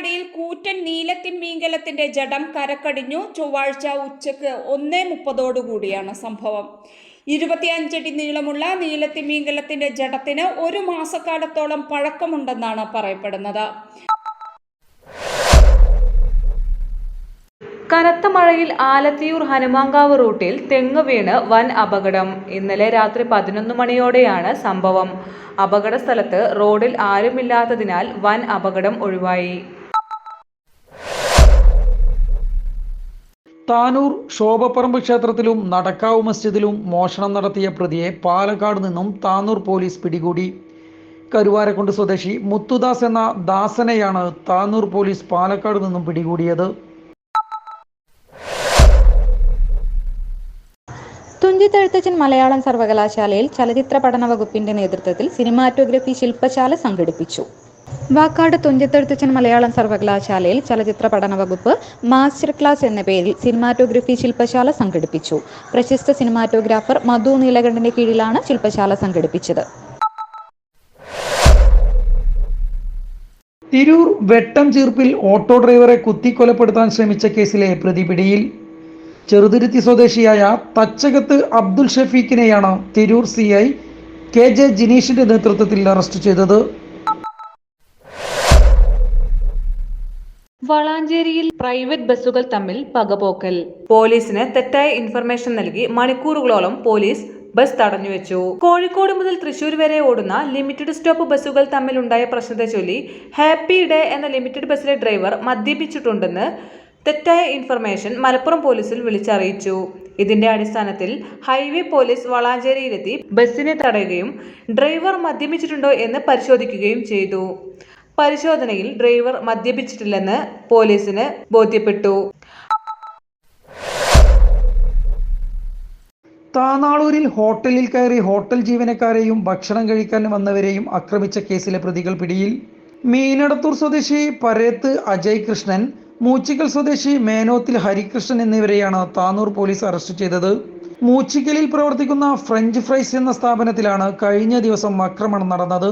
തിരുവമ്പാടിയിൽ കൂറ്റൻ നീലത്തിൻ മീങ്കലത്തിന്റെ ജഡം കരക്കടിഞ്ഞു ചൊവ്വാഴ്ച ഉച്ചയ്ക്ക് ഒന്നേ മുപ്പതോടുകൂടിയാണ് സംഭവം. ഇരുപത്തിയഞ്ചടി നീളമുള്ള നീലത്തിൻ മീങ്കലത്തിന്റെ ജഡത്തിന് ഒരു മാസക്കാലത്തോളം പഴക്കമുണ്ടെന്നാണ് പറയപ്പെടുന്നത്. കനത്ത മഴയിൽ ആലത്തിയൂർ ഹനുമാങ്കാവ് റൂട്ടിൽ തെങ്ങ് വീണ് വൻ അപകടം. ഇന്നലെ രാത്രി പതിനൊന്ന് മണിയോടെയാണ് സംഭവം. അപകട സ്ഥലത്ത് റോഡിൽ ആരുമില്ലാത്തതിനാൽ വൻ അപകടം ഒഴിവായി. താനൂർ ശോഭപ്പറമ്പ് ക്ഷേത്രത്തിലും നടക്കാവ് മസ്ജിദിലും മോഷണം നടത്തിയ പ്രതിയെ പാലക്കാട് നിന്നും താനൂർ പോലീസ് പിടികൂടി. കരുവാരക്കുണ്ട് സ്വദേശി മുത്തുദാസ് എന്ന ദാസനെയാണ് താനൂർ പോലീസ് പാലക്കാട് നിന്നും പിടികൂടിയത്. തുഞ്ചത്തെഴുത്തച്ഛൻ മലയാളം സർവകലാശാലയിൽ ചലച്ചിത്ര പഠന വകുപ്പിന്റെ നേതൃത്വത്തിൽ സിനിമാറ്റോഗ്രഫി ശില്പശാല സംഘടിപ്പിച്ചു. വാക്കാട് തുഞ്ചത്തെഴുത്തച്ഛൻ മലയാളം സർവകലാശാലയിൽ ചലച്ചിത്ര പഠന വകുപ്പ് മാസ്റ്റർ ക്ലാസ് എന്ന പേരിൽ സിനിമാറ്റോഗ്രഫി ശില്പശാല സംഘടിപ്പിച്ചു. പ്രശസ്ത സിനിമാറ്റോഗ്രാഫർ മധു നീലകണ്ഠന്റെ കീഴിലാണ് ശില്പശാല സംഘടിപ്പിച്ചത്. തിരൂർ വെട്ടം ചീർപ്പിൽ ഓട്ടോ ഡ്രൈവറെ കുത്തിക്കൊലപ്പെടുത്താൻ ശ്രമിച്ച കേസിലെ പ്രതി പിടിയിൽ. ചെറുതുരുത്തി സ്വദേശിയായ Thachakath Abdul ഷഫീഖിനെയാണ് Tirur C I K J ജിനീഷിന്റെ നേതൃത്വത്തിൽ അറസ്റ്റ് ചെയ്തത്. വളാഞ്ചേരിയിൽ പ്രൈവറ്റ് ബസ്സുകൾ തമ്മിൽ പകപോക്കൽ. പോലീസിന് തെറ്റായ ഇൻഫർമേഷൻ നൽകി മണിക്കൂറുകളോളം പോലീസ് ബസ് തടഞ്ഞുവെച്ചു. കോഴിക്കോട് മുതൽ തൃശൂർ വരെ ഓടുന്ന ലിമിറ്റഡ് സ്റ്റോപ്പ് ബസ്സുകൾ തമ്മിലുണ്ടായ പ്രശ്നത്തെ ചൊല്ലി ഹാപ്പി ഡേ എന്ന ലിമിറ്റഡ് ബസ്സിലെ ഡ്രൈവർ മദ്യപിച്ചിട്ടുണ്ടെന്ന് തെറ്റായ ഇൻഫർമേഷൻ മലപ്പുറം പോലീസിൽ വിളിച്ചറിയിച്ചു. ഇതിന്റെ അടിസ്ഥാനത്തിൽ ഹൈവേ പോലീസ് വളാഞ്ചേരിയിലെത്തി ബസ്സിനെ തടയുകയും ഡ്രൈവർ മദ്യപിച്ചിട്ടുണ്ടോ എന്ന് പരിശോധിക്കുകയും ചെയ്തു. പരിശോധനയിൽ ഡ്രൈവർ മദ്യപിച്ചിട്ടില്ലെന്ന് പോലീസിന് ബോധ്യപ്പെട്ടു. താനാളൂരിൽ ഹോട്ടലിൽ കയറി ഹോട്ടൽ ജീവനക്കാരെയും ഭക്ഷണം കഴിക്കാൻ വന്നവരെയും ആക്രമിച്ച കേസിലെ പ്രതികൾ പിടിയിൽ. മീനടത്തൂർ സ്വദേശി പരേത്ത് അജയ് കൃഷ്ണൻ മൂച്ചിക്കൽ സ്വദേശി മേനോത്തിൽ ഹരികൃഷ്ണൻ എന്നിവരെയാണ് താനൂർ പോലീസ് അറസ്റ്റ് ചെയ്തത്. മൂച്ചിക്കലിൽ പ്രവർത്തിക്കുന്ന ഫ്രഞ്ച് ഫ്രൈസ് എന്ന സ്ഥാപനത്തിലാണ് കഴിഞ്ഞ ദിവസം ആക്രമണം നടന്നത്.